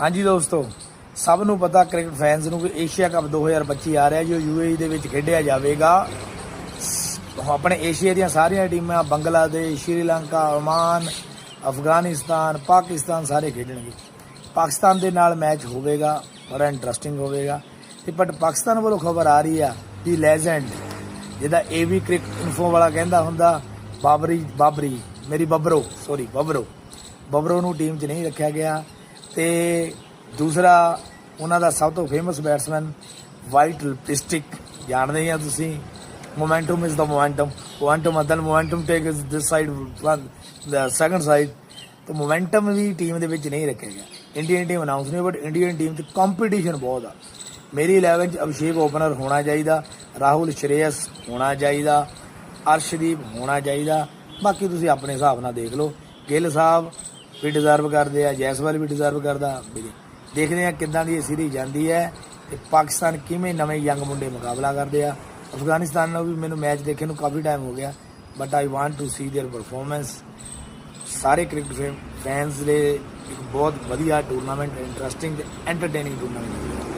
ਹਾਂਜੀ ਦੋਸਤੋ, ਸਭ ਨੂੰ ਪਤਾ ਕ੍ਰਿਕਟ ਫੈਨਸ ਨੂੰ ਕਿ ਏਸ਼ੀਆ ਕੱਪ 2025 ਆ ਰਿਹਾ ਜੋ ਯੂਏਈ ਦੇ ਵਿੱਚ ਖੇਡਿਆ ਜਾਵੇਗਾ। ਸ- ਆਪਣੇ ਏਸ਼ੀਆ ਦੀਆਂ ਸਾਰੀਆਂ ਟੀਮਾਂ ਬੰਗਲਾਦੇਸ਼, ਸ਼੍ਰੀਲੰਕਾ, ਓਮਾਨ, ਅਫਗਾਨਿਸਤਾਨ, ਪਾਕਿਸਤਾਨ ਸਾਰੇ ਖੇਡਣਗੇ। ਪਾਕਿਸਤਾਨ ਦੇ ਨਾਲ ਮੈਚ ਹੋਵੇਗਾ, ਬੜਾ ਇੰਟਰਸਟਿੰਗ ਹੋਵੇਗਾ। ਤੇ ਬਟ ਪਾਕਿਸਤਾਨ ਵੱਲੋਂ ਖਬਰ ਆ ਰਹੀ ਆ ਕਿ ਲੈਜੈਂਡ, ਜਿਹਦਾ ਏਵੀ ਕ੍ਰਿਕਟ ਇਨਫੋ ਵਾਲਾ ਕਹਿੰਦਾ ਹੁੰਦਾ, ਬਾਬਰੀ ਬਾਬਰੀ, ਮੇਰੀ ਬੱਬਰੋ ਸੌਰੀ ਬੱਬਰੋ। ਬੱਬਰੋ ਨੂੰ ਟੀਮ 'ਚ ਨਹੀਂ ਰੱਖਿਆ ਗਿਆ। ਤੇ ਦੂਸਰਾ, ਉਹਨਾਂ ਦਾ ਸਭ ਤੋਂ ਫੇਮਸ ਬੈਟਸਮੈਨ ਵਾਈਟ ਲਿਪਸਟਿਕ ਜਾਣਦੇ ਆ ਤੁਸੀਂ। Momentum is the momentum momentum ਅਦਲ momentum take ਇਸ this side the second side ਤੇ ਮੋਮੈਂਟਮ ਵੀ ਟੀਮ ਦੇ ਵਿੱਚ ਨਹੀਂ ਰੱਖਿਆ ਗਿਆ। ਇੰਡੀਅਨ ਟੀਮ ਅਨਾਉਂਸ ਨਹੀਂ ਬਟ ਇੰਡੀਅਨ ਟੀਮ 'ਚ ਕੰਪੀਟੀਸ਼ਨ ਬਹੁਤ ਆ। ਮੇਰੀ 11 'ਚ ਅਭਿਸ਼ੇਕ ਓਪਨਰ ਹੋਣਾ ਚਾਹੀਦਾ, ਰਾਹੁਲ ਸ਼੍ਰੇਯਸ ਹੋਣਾ ਚਾਹੀਦਾ, ਅਰਸ਼ਦੀਪ ਹੋਣਾ ਚਾਹੀਦਾ। ਬਾਕੀ ਤੁਸੀਂ ਆਪਣੇ ਹਿਸਾਬ ਨਾਲ ਦੇਖ ਲਓ। ਗਿੱਲ ਸਾਹਿਬ ਵੀ ਡਿਜ਼ਰਵ ਕਰਦੇ ਆ ਜੈਸਵਾਲ ਵੀ ਡਿਜ਼ਰਵ ਕਰਦਾ ਵੀ ਦੇਖਦੇ ਆ ਕਿੱਦਾਂ ਦੀ ਇਹ ਸੀਰੀਜ਼ ਜਾਂਦੀ ਹੈ ਤੇ ਪਾਕਿਸਤਾਨ ਕਿਵੇਂ ਨਵੇਂ ਯੰਗ ਮੁੰਡੇ ਮੁਕਾਬਲਾ ਕਰਦੇ ਆ ਅਫਗਾਨਿਸਤਾਨ ਨਾਲ ਵੀ ਮੈਨੂੰ ਮੈਚ ਦੇਖਣ ਨੂੰ ਕਾਫੀ ਟਾਈਮ ਹੋ ਗਿਆ but I want to see their performance ਸਾਰੇ ਕ੍ਰਿਕਟ ਫੈਨਸ ਦੇ ਇੱਕ ਬਹੁਤ ਵਧੀਆ ਟੂਰਨਾਮੈਂਟ ਇੰਟਰਸਟਿੰਗ ਤੇ ਐਂਟਰਟੇਨਿੰਗ ਟੂਰਨਾਮੈਂਟ